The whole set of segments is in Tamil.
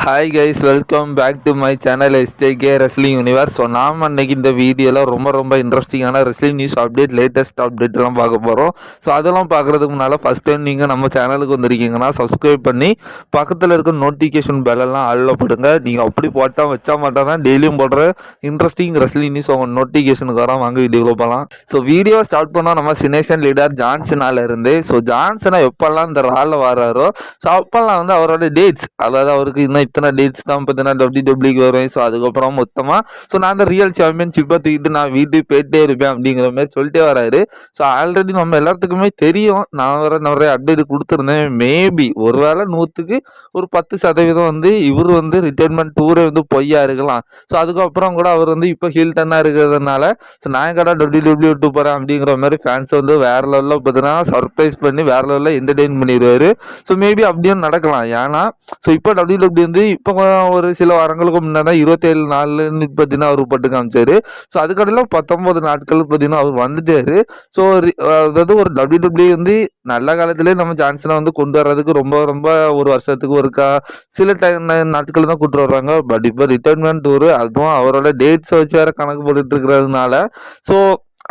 Hi guys welcome back to my channel STK wrestling universe so நாம் அன்னைக்கு இந்த வீடியோவில் ரொம்ப ரொம்ப இன்ட்ரெஸ்டிங்கான ரெஸ்லிங் நியூஸ் அப்டேட் லேட்டஸ்ட் அப்டேட்லாம் பார்க்க போகிறோம் ஸோ அதெல்லாம் பார்க்குறதுக்கு முன்னால் ஃபஸ்ட் டைம் நீங்கள் நம்ம சேனலுக்கு வந்திருக்கீங்கன்னா சப்ஸ்கிரைப் பண்ணி பக்கத்தில் இருக்க நோட்டிஃபிகேஷன் பெல்லெல்லாம் அள்ள போடுங்க நீங்கள் அப்படி போட்டால் வச்சா மாட்டா தான் டெய்லியும் போடுற இன்ட்ரெஸ்டிங் ரெஸ்லிங் நியூஸ் உங்கள் நோட்டிஃபிகேஷனுக்கு வர வாங்க வீடியோவில் போகலாம். ஸோ வீடியோ ஸ்டார்ட் பண்ணால் நம்ம சினேஷன் லீடர் ஜான்சனால் இருந்து ஸோ ஜான்சனாக எப்போல்லாம் இந்த ராலில் வராரோ ஸோ அப்போல்லாம் வந்து அவரோட டேட்ஸ் அதாவது அவருக்கு இன்னும் இத்தனை டேட்ஸ் தான் பார்த்தீங்கன்னா டபிள்யூ டபிள்யூக்கு வரும். ஸோ அதுக்கப்புறம் மொத்தமாக ஸோ நான் அந்த ரியல் சாம்பியன்ஷிப்பை தூக்கிட்டு நான் வீட்டுக்கு போயிட்டே இருப்பேன் அப்படிங்கிற மாதிரி சொல்லிட்டே வராரு. ஸோ ஆல்ரெடி நம்ம எல்லாத்துக்குமே தெரியும். நான் வர நிறைய அப்டேட் கொடுத்துருந்தேன். மேபி ஒருவேளை நூற்றுக்கு ஒரு பத்து சதவீதம் வந்து இவர் வந்து ரிட்டைர்மெண்ட் டூரே வந்து பொய்யா இருக்கலாம். ஸோ அதுக்கப்புறம் கூட அவர் வந்து இப்போ ஹீல்டனாக இருக்கிறதுனால ஸோ நான் கடை டபிள்யூ டபிள்யூ விட்டு போகிறேன் அப்படிங்கிற மாதிரி ஃபேன்ஸ் வந்து வேற லெவலில் பார்த்தீங்கன்னா சர்ப்ரைஸ் பண்ணி வேற லெவலில் என்டர்டெயின் பண்ணிடுவார். ஸோ மேபி அப்படியும் நடக்கலாம். ஏன்னா ஸோ இப்போ டபிள்யூ டபிள்யூ வந்து இப்போ ஒரு சில வாரங்களுக்கு முன்னாடி இருபத்தேழு நாள்னு பார்த்தீங்கன்னா அவர் பட்டு காமிச்சாரு. ஸோ அதுக்கடையில் பத்தொன்பது நாட்கள் பார்த்தீங்கன்னா அவர் வந்துட்டாரு. ஸோ அதாவது ஒரு டபிள்யூ டபிள்யூ வந்து நல்ல காலத்திலே நம்ம ஜான்சனை வந்து கொண்டு வர்றதுக்கு ரொம்ப ரொம்ப ஒரு வருஷத்துக்கு ஒருக்கா சில டைம் நாட்கள் தான் கூட்டு வர்றாங்க பட் இப்போ ரிட்டைர்மெண்ட் டூர் அதுவும் அவரோட டேட்ஸை வச்சு வேற கணக்கு போட்டுட்டு இருக்கிறதுனால ஸோ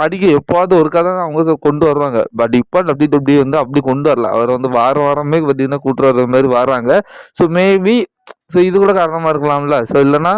அடிக்க எப்போவாவது ஒருக்கா தான் அவங்க கொண்டு வருவாங்க. பட் இப்போ டபிள்யூ டபிள்யூ வந்து அப்படி கொண்டு வரல. அவர் வந்து வாரம் வாரமே பார்த்தீங்கன்னா கூட்டு வர்ற மாதிரி வராங்க. ஸோ மேபி ஸோ இது கூட காரணமாக இருக்கலாம்ல. ஸோ இல்லைன்னா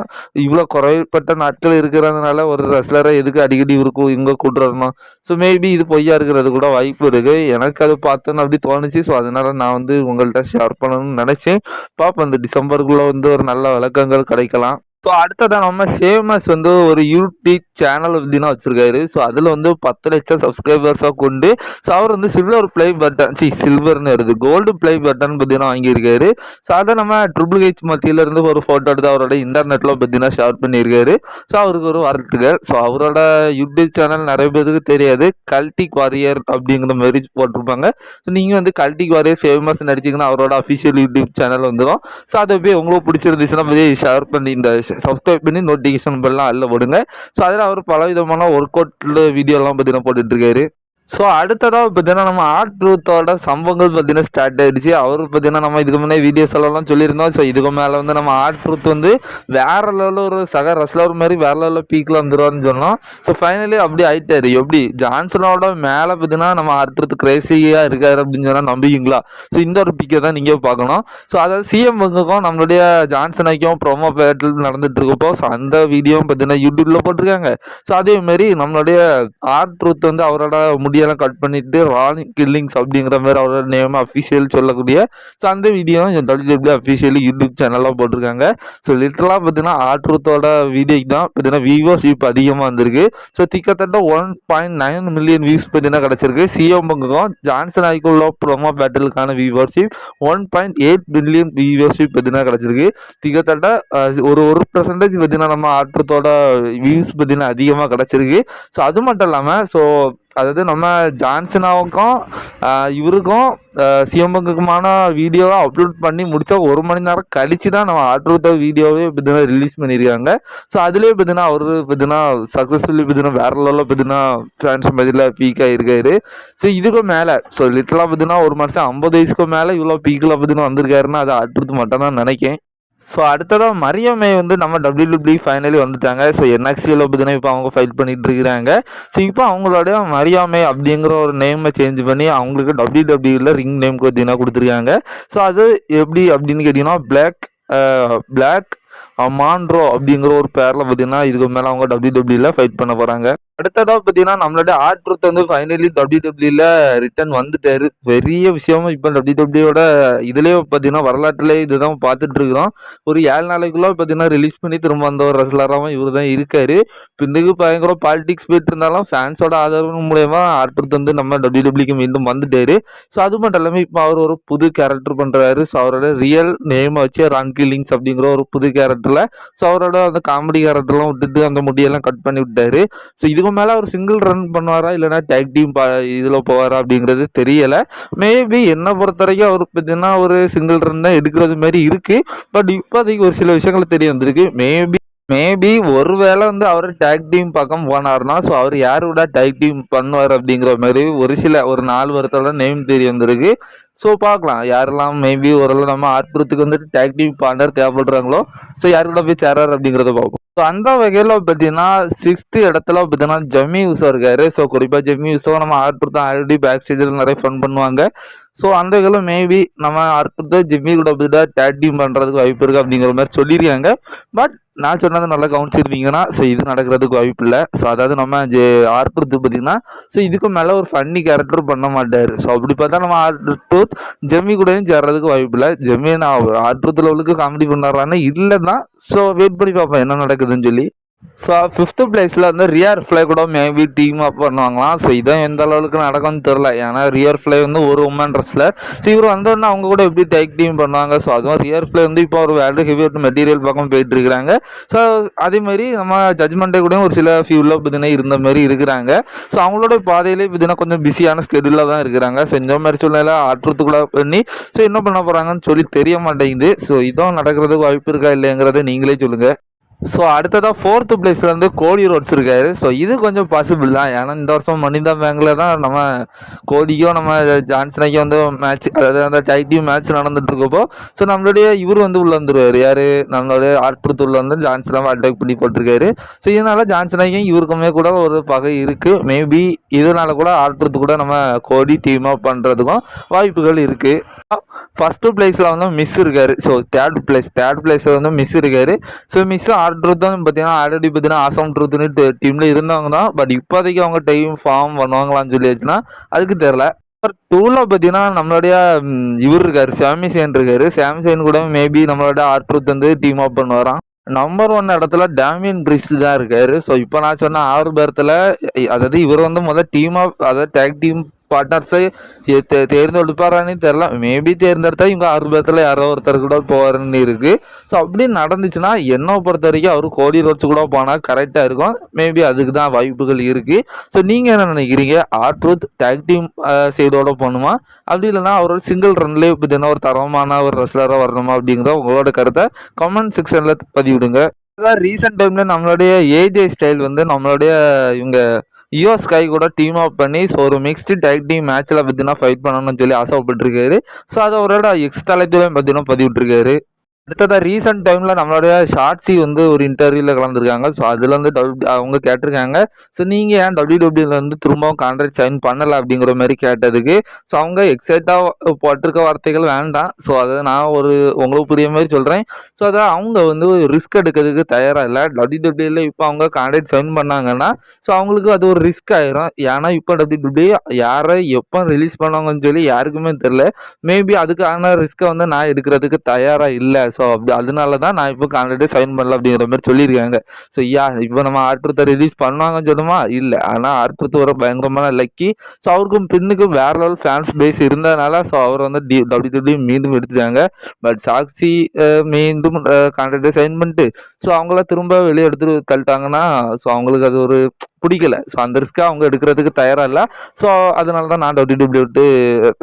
இவ்வளோ குறைப்பட்ட நாட்கள் இருக்கிறதுனால ஒரு ரெஸ்லரை எதுக்கு அடிக்கடி இருக்கும் இங்கே கூட்டு வரணும்? ஸோ மேபி இது பொய்யா இருக்கிறது கூட வாய்ப்பு இருக்குது எனக்கு அது பார்த்தோன்னு அப்படி தோணுச்சு. ஸோ அதனால நான் வந்து உங்கள்கிட்ட ஷேர் பண்ணணும்னு நினச்சேன். பார்ப்போம் இந்த டிசம்பருக்குள்ளே வந்து ஒரு நல்ல விளக்கங்கள் கிடைக்கலாம். ஸோ அடுத்ததான் நம்ம ஃபேமஸ் வந்து ஒரு யூடியூப் சேனல் அப்படின்னா வச்சுருக்காரு. ஸோ அதில் வந்து பத்து லட்சம் சப்ஸ்கிரைபர்ஸாக கொண்டு ஸோ அவர் வந்து சில்வர் ப்ளே பட்டன் சி சில்வர்னு வருது. கோல்டு ப்ளே பட்டன் பார்த்தீங்கன்னா வாங்கியிருக்காரு. ஸோ அதை நம்ம ட்ரிபிள் ஹெச் மத்தியிலேருந்து ஒரு ஃபோட்டோ எடுத்து அவரோட இன்டர்நெட்டில் பார்த்தீங்கன்னா ஷேர் பண்ணியிருக்காரு. ஸோ அவருக்கு ஒரு வாழ்த்துக்கள். ஸோ அவரோட யூடியூப் சேனல் நிறைய பேருக்கு தெரியாது. கல்டிக் வாரியர் அப்படிங்கிற மாதிரி போட்டிருப்பாங்க. ஸோ நீங்கள் வந்து கல்டிக் வாரியர் ஃபேமஸ் நடிச்சிங்கன்னா அவரோட அஃபிஷியல் யூடியூப் சேனல் வந்துடும் ஸோ அதை போய் உங்களுக்கு பிடிச்சிருந்துச்சுன்னா போய் ஷேர் பண்ணி இந்த சப்ஸ்கிரைப் பண்ணி நோட்டிஃபிகேஷன் பெல்லாம் அல்ல போடுங்க. ஸோ அதில் அவர் பல விதமான ஒர்க் அவுட்டில் வீடியோலாம் பார்த்தீங்கன்னா போட்டுட்ருக்காரு ஸோ அடுத்ததாக பார்த்தீங்கன்னா நம்ம ஆர்ட் ட்ரூத்தோட சம்பவங்கள் பார்த்தீங்கன்னா ஸ்டார்ட் ஆகிடுச்சு அவர் பார்த்தீங்கன்னா நம்ம இதுக்கு முன்னே வீடியோஸ் எல்லாம் சொல்லியிருந்தோம். ஸோ இதுக்கு மேலே வந்து நம்ம ஆர்ட் ட்ரூத் வந்து வேற லெவலில் ஒரு சக ரஸ்லர் மாதிரி வேற லெவலில் பீக்கில் வந்துடுவார்னு சொன்னோம். ஸோ ஃபைனலி அப்படி ஆயிட்டாரு. எப்படி? ஜான்சனோட மேலே பார்த்தீங்கன்னா நம்ம ஆர்ட் ட்ரூத் கிரேசியாக இருக்காரு அப்படின்னு சொன்னால் நம்பிக்கிங்களா ஸோ இந்த ஒரு பிக்கை தான் நீங்கள் பார்க்கணும். ஸோ அதாவது சிஎம் பங்குக்கும் நம்மளுடைய ஜான்சனைக்கும் ப்ரோமோ பேட்டில் நடந்துட்டு இருக்கப்போ ஸோ அந்த வீடியோவும் பார்த்தீங்கன்னா யூடியூப்பில் போட்டிருக்காங்க. ஸோ அதேமாரி நம்மளுடைய ஆர்ட் ட்ரூத் வந்து அவரோட முடிய வீடியோலாம் கட் பண்ணிட்டு ராணி கில்லிங்ஸ் அப்படிங்கிற மாதிரி அவரோட நேம் அஃபிஷியல் சொல்லக்கூடிய ஸோ அந்த video W W officially YouTube சேனலாக போட்டிருக்காங்க. ஸோ லிட்டலாக பார்த்தீங்கன்னா ஆட்ரூத்தோட வீடியோக்கு தான் பார்த்தீங்கன்னா வியூவர்ஷிப் அதிகமாக வந்திருக்கு. So திக்கத்தட்ட one point nine million views பார்த்தீங்கன்னா கிடச்சிருக்கு. சிஎம் பங்குக்கும் ஜான்சன் ஆய்க்குள்ள promo பேட்டலுக்கான viewership one point eight million viewership பார்த்தீங்கன்னா கிடச்சிருக்கு. திக்கத்தட்ட ஒரு ஒரு பர்சன்டேஜ் பார்த்தீங்கன்னா நம்ம ஆற்றத்தோட வியூஸ் பார்த்தீங்கன்னா அதிகமாக கிடச்சிருக்கு. ஸோ அது மட்டும் இல்லாமல் ஸோ அதாவது நம்ம ஜான்சனாவுக்கும் இவருக்கும் சிவம்பங்குக்குமான வீடியோவை அப்லோட் பண்ணி முடித்தா ஒரு மணி நேரம் கழித்து தான் நம்ம ஆட்ருத்த வீடியோவே பார்த்தீங்கன்னா ரிலீஸ் பண்ணியிருக்காங்க ஸோ அதுலேயே பார்த்தீங்கன்னா அவர் பார்த்தீங்கன்னா சக்ஸஸ்ஃபுல்லி பார்த்தீங்கன்னா வேற லெவலில் பார்த்தீங்கன்னா ஃபேன்ஸ் மதியில் பீக் ஆகிருக்காரு ஸோ இதுக்கும் மேலே ஸோ லிட்டலாக பார்த்தீங்கன்னா ஒரு மனுஷன் ஐம்பது வயசுக்கு மேலே இவ்வளோ பீக்கில் பார்த்தீங்கன்னா வந்திருக்காருன்னா அது ஆட்ருத்து மட்டும் தான் நினைக்கேன். ஸோ அடுத்ததாக மரியம்மை வந்து நம்ம டபிள்யூபிள்யூ ஃபைனலி வந்துட்டாங்க. ஸோ என்எக்சியில் பார்த்தீங்கன்னா இப்போ அவங்க ஃபைட் பண்ணிகிட்டு இருக்கிறாங்க. ஸோ இப்போ அவங்களோட மரியாமை அப்படிங்கிற ஒரு நேமை சேஞ்ச் பண்ணி அவங்களுக்கு டபிள்யூ டபிள்யூவில் ரிங் நேம் பார்த்தீங்கன்னா கொடுத்துருக்காங்க. ஸோ அது எப்படி அப்படின்னு கேட்டிங்கன்னா பிளாக் பிளாக் மாண்ட்ரோ அப்படிங்கிற ஒரு பேரில் பார்த்தீங்கன்னா இதுக்கு மேலே அவங்க டபிள்யூடபிள்யூவில் ஃபைட் பண்ண போகிறாங்க அடுத்ததாக பார்த்தீங்கன்னா நம்மளோட ஆட்ருத் வந்து ஃபைனலி டபிள்யூ டபிள்யூல ரிட்டர்ன் வந்துட்டாரு. பெரிய விஷயமும் இப்போ டபிள்யூ டபிள்யூட இதுலேயே பார்த்தீங்கன்னா வரலாற்றுலேயே இதுதான் பார்த்துட்டு இருக்கிறோம். ஒரு ஏழு நாளைக்குள்ளே பார்த்தீங்கன்னா ரிலீஸ் பண்ணி திரும்ப வந்த ஒரு ரசலராகவும் இவர் தான் இருக்காரு. பின்னுக்கு பயங்கர பாலிடிக்ஸ் போயிட்டு இருந்தாலும் ஃபேன்ஸோட ஆதரவு மூலயமா ஆட்ருத் வந்து நம்ம டபிள்யூ டபிள்யூக்கு மீண்டும் வந்துட்டாரு. ஸோ அது மட்டும் இல்லாமல் இப்போ அவர் ஒரு புது கேரக்டர் பண்ணுறாரு ஸோ அவரோட ரியல் நேமை வச்சு ரன் கில்லிங்ஸ் அப்படிங்கிற ஒரு புது கேரக்டரில் ஸோ அவரோட அந்த காமெடி கேரக்டர்லாம் விட்டுட்டு அந்த முடியெல்லாம் கட் பண்ணி விட்டாரு. ஸோ இதுக்கு அவங்க மேலே அவர் சிங்கிள் ரன் பண்ணுவாரா? இல்லைனா டேக் டீம் பா இதில் போவாரா அப்படிங்கிறது தெரியலை. மேபி என்னை பொறுத்த வரைக்கும் அவர் பார்த்தீங்கன்னா ஒரு சிங்கிள் ரன் தான் எடுக்கிறது மாதிரி இருக்குது பட் இப்போதைக்கு ஒரு சில விஷயங்கள் தெரிய வந்திருக்கு. மேபி மேபி ஒருவேளை வந்து அவர் டேக் டீம் பக்கம் போனார்னா ஸோ அவர் யார் கூட டேக் டீம் பண்ணுவார் அப்படிங்கிற மாதிரி ஒரு சில ஒரு நாலு வருத்தோட நேம் தெரிய வந்திருக்கு. ஸோ பார்க்கலாம் யாரெல்லாம் மேபி ஓரளவு நம்ம ஆட்புறத்துக்கு வந்துட்டு டேக் டீம் பார்ட்னர் தேவைப்படுறாங்களோ ஸோ யார் கூட போய் சேர்றாரு அப்படிங்கிறத பார்ப்போம். ஸோ அந்த வகையில் பார்த்தீங்கன்னா சிக்ஸ்த்து இடத்துல பார்த்தீங்கன்னா ஜம்மி உசோ இருக்காரு. ஸோ குறிப்பாக ஜம்மி உசோ நம்ம ஆட்புறத்தை ஆல்ரெடி பேக் ஸ்டேஜில் நிறைய ஃபன் பண்ணுவாங்க. ஸோ அந்த வகையில் மேபி நம்ம அடுத்தது ஜிம்மி கூட பார்த்துட்டா டேக் டீம் பண்ணுறதுக்கு வாய்ப்பு இருக்குது அப்படிங்கிற மாதிரி சொல்லியிருக்காங்க. பட் நான் சொன்னதை நல்லா கவனிச்சிருந்தீங்கன்னா ஸோ இது நடக்கிறதுக்கு வாய்ப்பு இல்லை. ஸோ அதாவது நம்ம ஜே ஆர்புரத்து பார்த்தீங்கன்னா ஸோ இதுக்கு மேலே ஒரு ஃபன்னி கேரக்டர் பண்ண மாட்டார். ஸோ அப்படி பார்த்தா நம்ம ஆர்டூத் ஜெம்மி கூடயும் சேர்றதுக்கு வாய்ப்பு இல்லை. ஜெம்மி நான் ஆர்டூத் லெவலுக்கு காமெடி பண்ணாரான்னு இல்லை தான் ஸோ வெயிட் பண்ணி பார்ப்பேன் என்ன நடக்குதுன்னு சொல்லி. ஸோ ஃபிஃப்த்து பிளேஸில் வந்து ரியர் ஃப்ளை கூட மேபி டீம் அப் பண்ணுவாங்களாம். ஸோ இதான் எந்த அளவுக்கு நடக்கும்னு தெரில ஏன்னா ரியர் ஃப்ளை வந்து ஒரு உமன் ட்ரெஸ்ஸில் ஸோ இவர் வந்தோடனே அவங்க கூட எப்படி டேக் டீம் பண்ணுவாங்க? ஸோ அதுவும் ரியர் ஃப்ளை வந்து இப்போ ஒரு வேல்டு ஹெவி மெட்டீரியல் பக்கம் போயிட்டு இருக்கிறாங்க. ஸோ அதேமாரி நம்ம ஜட்மெண்ட்டே கூட ஒரு சில ஃபியூவில் பார்த்தீங்கன்னா இருந்த மாதிரி இருக்கிறாங்க. ஸோ அவங்களோட பாதையிலே பார்த்தீங்கன்னா கொஞ்சம் பிஸியான ஸ்கெடியூலில் தான் இருக்கிறாங்க. ஸோ இந்த மாதிரி சூழ்நிலை ஆற்றுறதுக்குள்ள பண்ணி ஸோ என்ன பண்ண போகிறாங்கன்னு சொல்லி தெரிய மாட்டேங்குது. ஸோ இதுவும் நடக்கிறதுக்கு வாய்ப்பு இருக்கா இல்லைங்கிறத நீங்களே சொல்லுங்கள் ஸோ அடுத்ததாக ஃபோர்த்து பிளேஸில் வந்து கோடி ரோட்ஸ் இருக்காரு. ஸோ இது கொஞ்சம் பாசிபிள் தான். ஏன்னா இந்த வருஷம் மனிதா பேங்கில் தான் நம்ம கோடிக்கும் நம்ம ஜான்சனைக்கும் வந்து மேட்ச் அதாவது அந்த டைட்டியும் மேட்ச் நடந்துட்டு இருக்கப்போ ஸோ நம்மளுடைய இவர் வந்து உள்ளே வந்துருவார். யார்? நம்மளுடைய ஆட்புறத்து உள்ளே வந்து ஜான்சனாக அட்டாக் பண்ணி போட்டிருக்காரு. ஸோ இதனால் ஜான்சனைக்கும் இவருக்குமே கூட ஒரு பகை இருக்குது மேபி இதனால் கூட ஆட்புறத்து கூட நம்ம கோடி டீமாக பண்ணுறதுக்கும் வாய்ப்புகள் இருக்குது ஃபஸ்ட்டு பிளேஸில் வந்து மிஸ் இருக்கார். ஸோ தேர்ட் பிளேஸ் தேர்ட் பிளேஸில் வந்து மிஸ் இருக்கார். ஸோ மிஸ் ஆடுறது தான் பார்த்தீங்கன்னா ஆல்ரெடி பார்த்தீங்கன்னா ஆசம் ட்ரூத்னு டீமில் இருந்தவங்க தான் பட் இப்போதைக்கு அவங்க டைம் ஃபார்ம் பண்ணுவாங்களான்னு சொல்லியாச்சுன்னா அதுக்கு தெரில டூவில் பார்த்தீங்கன்னா நம்மளுடைய இவர் இருக்கார் சாமிசேன் இருக்கார். சாமிசேன் கூட மேபி நம்மளோட ஆர்ட்ருத் வந்து டீம் அப் பண்ணுவாராம். நம்பர் ஒன் இடத்துல டேமியன் பிரிஸ்ட் தான் இருக்காரு. ஸோ இப்போ நான் சொன்ன ஆறு பேர்த்தில் அதாவது இவர் வந்து முதல் டீம் ஆஃப் அதாவது டேக் டீம் பார்ட்னர்ஸை தேர்ந்தெடுப்பாரான்னு தெரில. மேபி தேர்ந்தெடுத்தா இவங்க ஆர்வத்தில் யாரோ ஒருத்தர் கூட போகிறன்னு இருக்குது ஸோ அப்படி நடந்துச்சுன்னா என்னை பொறுத்த வரைக்கும் அவர் கோடி ரோட்ஸ் கூட போனால் கரெக்டாக இருக்கும். மேபி அதுக்கு தான் வாய்ப்புகள் இருக்குது ஸோ நீங்கள் என்ன நினைக்கிறீங்க? ஆர்ட்ரூத் டேக் டீம் செய்தோட போகணுமா? அப்படி இல்லைனா அவரோட சிங்கிள் ரன்லேயே பார்த்தீங்கன்னா ஒரு தரமான ஒரு ரெஸ்லராக வரணுமா அப்படிங்கிற உங்களோட கருத்தை கமெண்ட் செக்ஷனில் பதிவிடுங்க. அதான் ரீசெண்ட் டைமில் நம்மளுடைய ஏஜே ஸ்டைல் வந்து நம்மளுடைய இவங்க யூஎஸ் ஸ்கை கூட டீம் அப் பண்ணி ஸோ ஒரு மிக்ஸ்டு டைக் டீம் மேட்ச்சில் பார்த்தீங்கன்னா ஃபைட் பண்ணணும்னு சொல்லி ஆசைப்பட்டிருக்காரு. ஸோ அதை அவரோட எக்ஸ் தலைத்துலையும் பார்த்தீங்கன்னா பதிவிட்டுருக்காரு. அடுத்ததாக ரீசெண்ட் டைமில் நம்மளுடைய ஷார்ட்ஸி வந்து ஒரு இன்டர்வியூவில் கலந்துருக்காங்க. ஸோ அதில் வந்து டபுள் அவங்க கேட்டிருக்காங்க. ஸோ நீங்கள் ஏன் டபிள்யூ வந்து திரும்பவும் கான்ட்ராக்ட் சைன் பண்ணலை அப்படிங்கிற மாதிரி கேட்டதுக்கு ஸோ அவங்க எக்ஸைட்டாக போட்டிருக்க வார்த்தைகள் வேண்டாம். ஸோ அதை நான் ஒரு உங்களுக்கு புரிய மாதிரி சொல்கிறேன் ஸோ அதை அவங்க வந்து ரிஸ்க் எடுக்கிறதுக்கு தயாராக இல்லை. டபிள்யூ டபிள்யூவில் இப்போ அவங்க கான்ட்ராக்ட் சைன் பண்ணாங்கன்னா ஸோ அவங்களுக்கு அது ஒரு ரிஸ்க் ஆயிரும். ஏன்னா இப்போ டபிள்யூ டபிள்யூ யாரை எப்போ ரிலீஸ் பண்ணுவாங்கன்னு சொல்லி யாருக்குமே தெரில மேபி அதுக்கான ரிஸ்க்கை வந்து நான் எடுக்கிறதுக்கு தயாராக இல்லை. ஸோ அப்படி அதனால தான் நான் இப்போ கான்ட்ராக்டே சைன் பண்ணல அப்படிங்கிற மாதிரி சொல்லியிருக்காங்க. ஸோ யா இப்போ நம்ம ஆர்ட்ருத்தை ரிலீஸ் பண்ணுவாங்கன்னு சொல்லுமா? இல்லை. ஆனால் ஆர்டத்து ஒரு பயங்கரமான லக்கி ஸோ அவருக்கும் பின்னுக்கு வேற லெவல் ஃபேன்ஸ் பேஸ் இருந்ததுனால ஸோ அவர் வந்து டி டபிள்யூ டபிள்யூ மீண்டும் எடுத்துட்டாங்க. பட் சாக்சி மீண்டும் கான்ட்ராக்டை சைன் பண்ணிட்டு ஸோ அவங்கள திரும்ப வெளியே எடுத்து தள்ளிட்டாங்கன்னா ஸோ அவங்களுக்கு அது ஒரு பிடிக்கல. ஸோ அந்த ரிஸ்க்கை அவங்க எடுக்கிறதுக்கு தயாராக இல்லை. ஸோ அதனால தான் நான் டபிள்யூ டபிள்யூ விட்டு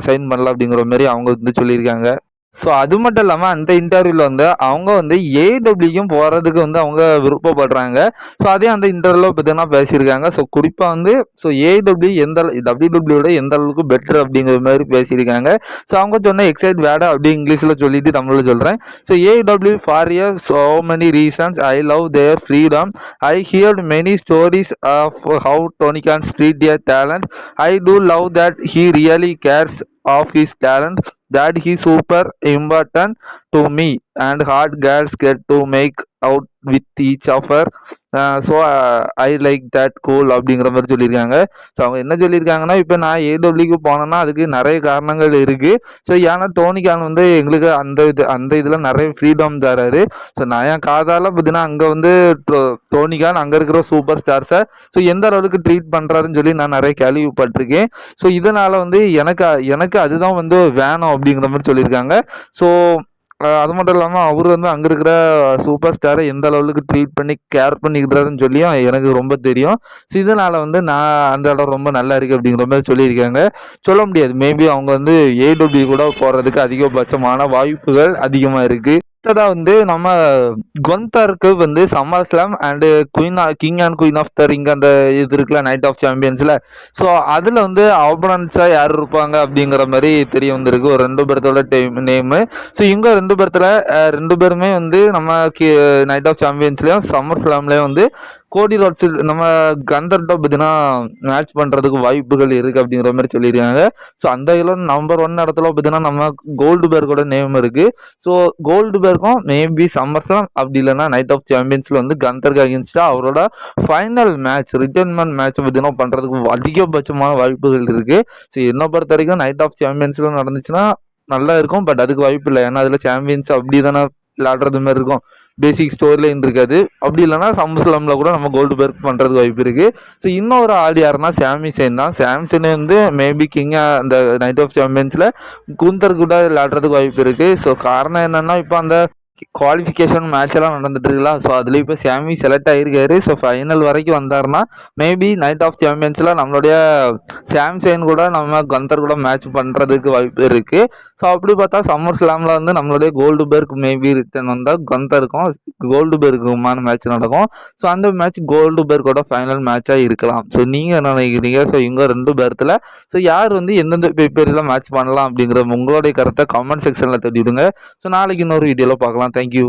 சைன் பண்ணல அப்படிங்கிற மாதிரி அவங்க வந்து சொல்லியிருக்காங்க. ஸோ அது மட்டும் இல்லாமல் அந்த இன்டர்வியூவில் வந்து அவங்க வந்து ஏடபிள்யூக்கும் போகிறதுக்கு வந்து அவங்க விருப்பப்படுறாங்க. ஸோ அதே அந்த இன்டர்வியூவில் பார்த்தீங்கன்னா பேசியிருக்காங்க. ஸோ குறிப்பாக வந்து ஸோ ஏடபிள்யூ எந்த டபிள்யூடபிள்யூட எந்த அளவுக்கு பெட்டர் அப்படிங்கிற மாதிரி பேசியிருக்காங்க. ஸோ அவங்க சொன்ன எக்ஸைட் வேடா அப்படி இங்கிலீஷில் சொல்லிட்டு தமிழில் சொல்கிறேன் so AW for year so many reasons I love their freedom I heard many stories of how Tony Khan street year talent I do love that he really cares of his talent that he super important to me and hard girls get to make out with each offer so I like that cool அப்படிங்கிற மாதிரி சொல்லியிருக்காங்க. ஸோ அவங்க என்ன சொல்லியிருக்காங்கன்னா இப்போ நான் ஏடபிள்யூக்கு போனேன்னா அதுக்கு நிறைய காரணங்கள் இருக்குது ஸோ ஏன்னா டோனிகான் வந்து எங்களுக்கு அந்த இது அந்த இதில் நிறைய ஃப்ரீடம் தராரு. ஸோ நான் என் காதால் பார்த்தீங்கன்னா அங்கே வந்து டோனிகான் அங்கே இருக்கிற சூப்பர் ஸ்டார்ஸை ஸோ எந்த அளவுக்கு ட்ரீட் பண்ணுறாருன்னு சொல்லி நான் நிறைய கேள்விப்பட்டிருக்கேன். ஸோ இதனால் வந்து எனக்கு எனக்கு அதுதான் வந்து வேணும் அப்படிங்கிற மாதிரி சொல்லியிருக்காங்க. ஸோ அது மட்டும் இல்லாமல் அவர் வந்து அங்கே இருக்கிற சூப்பர் ஸ்டாரை எந்த லெவலுக்கு ட்ரீட் பண்ணி கேர் பண்ணிக்கிறாருன்னு சொல்லியும் எனக்கு ரொம்ப தெரியும். ஸோ இதனால் வந்து நான் அந்த இடம் ரொம்ப நல்லா இருக்குது அப்படிங்கிற மாதிரி சொல்லியிருக்காங்க. சொல்ல முடியாது. மேபி அவங்க வந்து ஏடபிள்யூ கூட போகிறதுக்கு அதிகபட்சமான வாய்ப்புகள் அதிகமாக இருக்குது அடுத்ததா வந்து நம்ம கொந்தருக்கு வந்து SummerSlam and queen king and queen of the ring அந்த இது இருக்குல்ல நைட் ஆஃப் சாம்பியன்ஸில் ஸோ அதில் வந்து ஆப்பனன்ஸாக யார் இருப்பாங்க அப்படிங்கிற மாதிரி தெரிய வந்திருக்கு. ஒரு ரெண்டு பேர்த்தோட டேம் நேமு ஸோ இவங்க ரெண்டு பேர்த்தில் ரெண்டு பேருமே வந்து நம்ம நைட் ஆஃப் சாம்பியன்ஸ்லேயும் சம்மர் ஸ்லாம்லேயும் வந்து கோடி ரோட்ஸ் நம்ம கந்தர்கிட்ட பார்த்தீங்கன்னா மேட்ச் பண்ணுறதுக்கு வாய்ப்புகள் இருக்குது அப்படிங்கிற மாதிரி சொல்லியிருக்காங்க. ஸோ அந்த இதில் நம்பர் ஒன் இடத்துல பார்த்தீங்கன்னா நம்ம கோல்டு பேர்கோட நேம் இருக்குது ஸோ கோல்டு பேருக்கும் மேபி சம்மர்ஸ்லாம் அப்படி இல்லைன்னா நைட் ஆஃப் சாம்பியன்ஸில் வந்து கந்தருக்கு அகேன்ஸ்டாக அவரோட ஃபைனல் மேட்ச் ரிட்டர்ன்மெண்ட் மேட்ச் பார்த்தீங்கன்னா பண்ணுறதுக்கு அதிகபட்சமான வாய்ப்புகள் இருக்குது ஸோ என்னை பொறுத்த வரைக்கும் நைட் ஆஃப் சாம்பியன்ஸில் நடந்துச்சுன்னா நல்லா இருக்கும். பட் அதுக்கு வாய்ப்பு இல்லை. ஏன்னா அதில் சாம்பியன்ஸ் அப்படி தானே விளாடுறது மாதிரி இருக்கும். பேசிக் ஸ்டோரி லைன் இருக்காது. அப்படி இல்லைனா சம்ஸ்லமில் கூட நம்ம கோல்டு பெர்க் பண்ணுறதுக்கு வாய்ப்பு இருக்குது ஸோ இன்னொரு ஆள் யாருன்னா சாம்சன் தான். சாம்சன் வந்து மேபி கிங்காக அந்த நைட் ஆஃப் சாம்பியன்ஸில் கூந்தர் கூட விளாடுறதுக்கு வாய்ப்பு இருக்குது ஸோ காரணம் என்னென்னா இப்போ அந்த குவாலிஃபிகேஷன் மேட்ச் எல்லாம் நடந்துட்டு இருக்கலாம் ஸோ அதில் இப்போ சாமி செலக்ட் ஆகிருக்காரு ஸோ ஃபைனல் வரைக்கும் வந்தாருன்னா மேபி நைட் ஆஃப் சாம்பியன்ஸில் நம்மளுடைய சாம்சன் கூட நம்ம கந்தர் கூட மேட்ச் பண்ணுறதுக்கு வாய்ப்பு இருக்குது ஸோ அப்படி பார்த்தா சம்மர் ஸ்லாமில் வந்து நம்மளுடைய கோல்டு பேர்க் மேபி ரிட்டர்ன் வந்தால் கந்தருக்கும் கோல்டு பேர்க்குமான மேட்ச் நடக்கும். ஸோ அந்த மேட்ச் கோல்டு பேர்க்கோட ஃபைனல் மேட்சாக இருக்கலாம். ஸோ நீங்கள் என்ன நினைக்கிறீங்க? ஸோ இவங்க ரெண்டு பேர்த்தில் ஸோ யார் வந்து எந்தெந்த பேப்பரில் மேட்ச் பண்ணலாம் அப்படிங்கிற உங்களுடைய கருத்தை கமெண்ட் செக்ஷனில் தெரிவிடுங்க ஸோ நாளைக்கு இன்னொரு வீடியோவில் பார்க்கலாம். thank you.